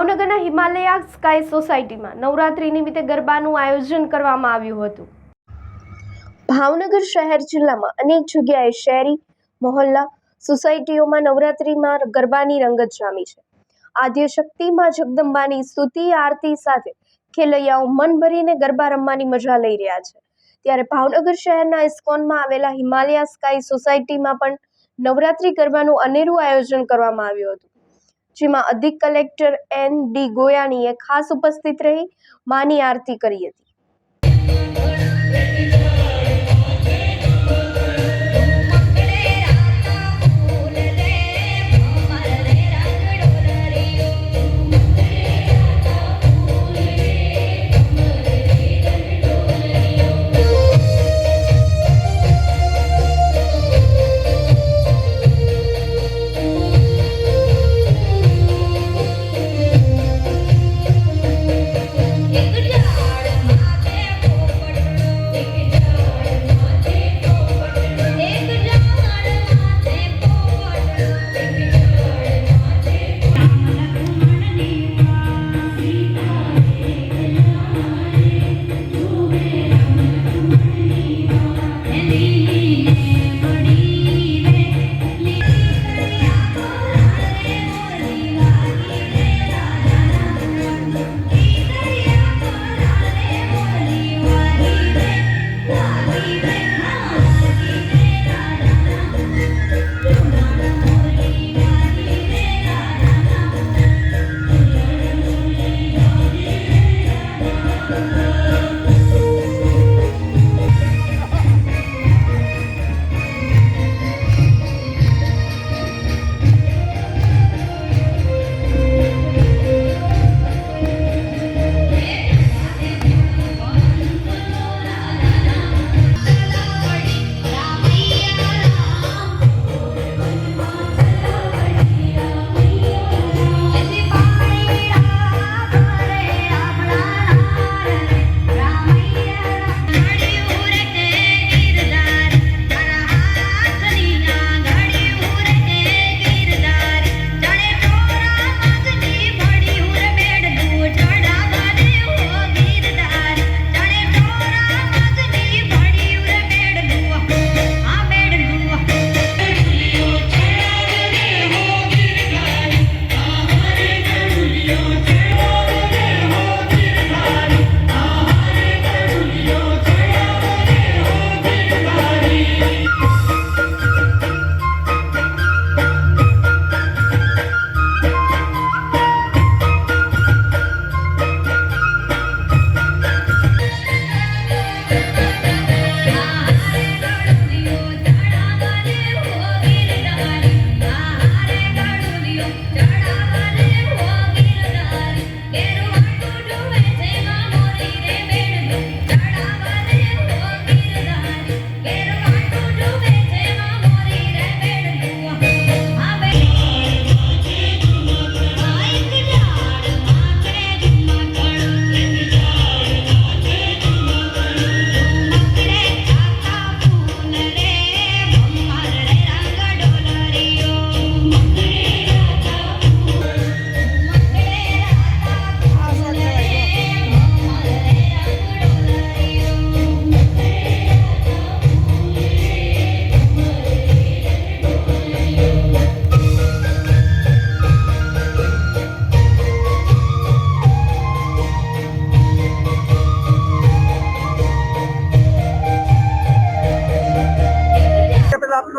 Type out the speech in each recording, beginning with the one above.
ભાવનગરના હિમાલયા સ્કાય સોસાયટીમાં નવરાત્રી નિમિત્તે ગરબાનું આયોજન કરવામાં આવ્યું હતું. ભાવનગર શહેર જિલ્લામાં અનેક જગ્યાએ શહેરી મહોલ્લા સોસાયટીઓમાં નવરાત્રીમાં ગરબાની રંગત જામી છે. આદ્ય શક્તિમાં જગદંબાની સ્તુતિ, આરતી સાથે ખેલૈયાઓ મન ભરીને ગરબા રમવાની મજા લઈ રહ્યા છે. ત્યારે ભાવનગર શહેરના ઇસ્કોનમાં આવેલા હિમાલયા સ્કાય સોસાયટીમાં પણ નવરાત્રી ગરબાનું અનેરું આયોજન કરવામાં આવ્યું હતું. જેમાં અધિક કલેક્ટર એન ડી ગોયાણીએ ખાસ ઉપસ્થિત રહી માની આરતી કરી હતી.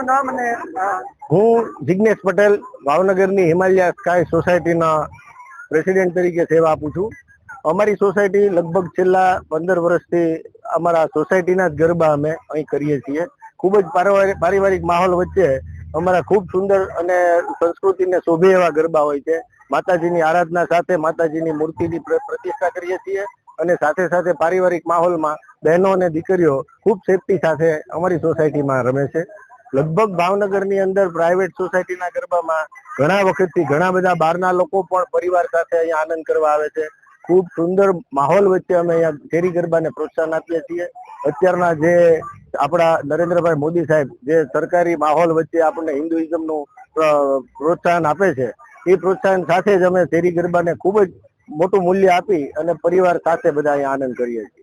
આપનું નામ અને હું જિગ્નેશ પટેલ, ભાવનગરની હિમાલયા સ્કાય સોસાયટીના પ્રેસિડેન્ટ તરીકે સેવા આપું છું. અમારી સોસાયટી લગભગ છેલ્લા પંદર વર્ષથી અમારા સોસાયટીના જ ગરબા અમે અહીં કરીએ છીએ. ખૂબ જ પારિવારિક માહોલ વચ્ચે અમારા ખૂબ સુંદર અને સંસ્કૃતિને શોભે એવા ગરબા હોય છે. માતાજીની આરાધના સાથે માતાજીની મૂર્તિની પ્ર- પ્રતિષ્ઠા કરીએ છીએ અને સાથે સાથે પારિવારિક માહોલમાં બહેનો અને દીકરીઓ ખૂબ સેફટી સાથે અમારી સોસાયટીમાં રમે છે. લગભગ ભાવનગરની અંદર પ્રાઇવેટ સોસાયટીના ગરબામાં ઘણા વખતથી ઘણા બધા બહારના લોકો પણ પરિવાર સાથે અહીંયા આનંદ કરવા આવે છે. ખૂબ સુંદર માહોલ વચ્ચે અમે અહીંયા શેરી ગરબાને પ્રોત્સાહન આપીએ છીએ. અત્યારના જે આપણા નરેન્દ્રભાઈ મોદી સાહેબ જે સરકારી માહોલ વચ્ચે આપણને હિન્દુઇઝમનું પ્રોત્સાહન આપે છે, એ પ્રોત્સાહન સાથે જ અમે શેરી ગરબાને ખૂબ જ મોટું મૂલ્ય આપી અને પરિવાર સાથે બધા અહીંયા આનંદ કરીએ છીએ.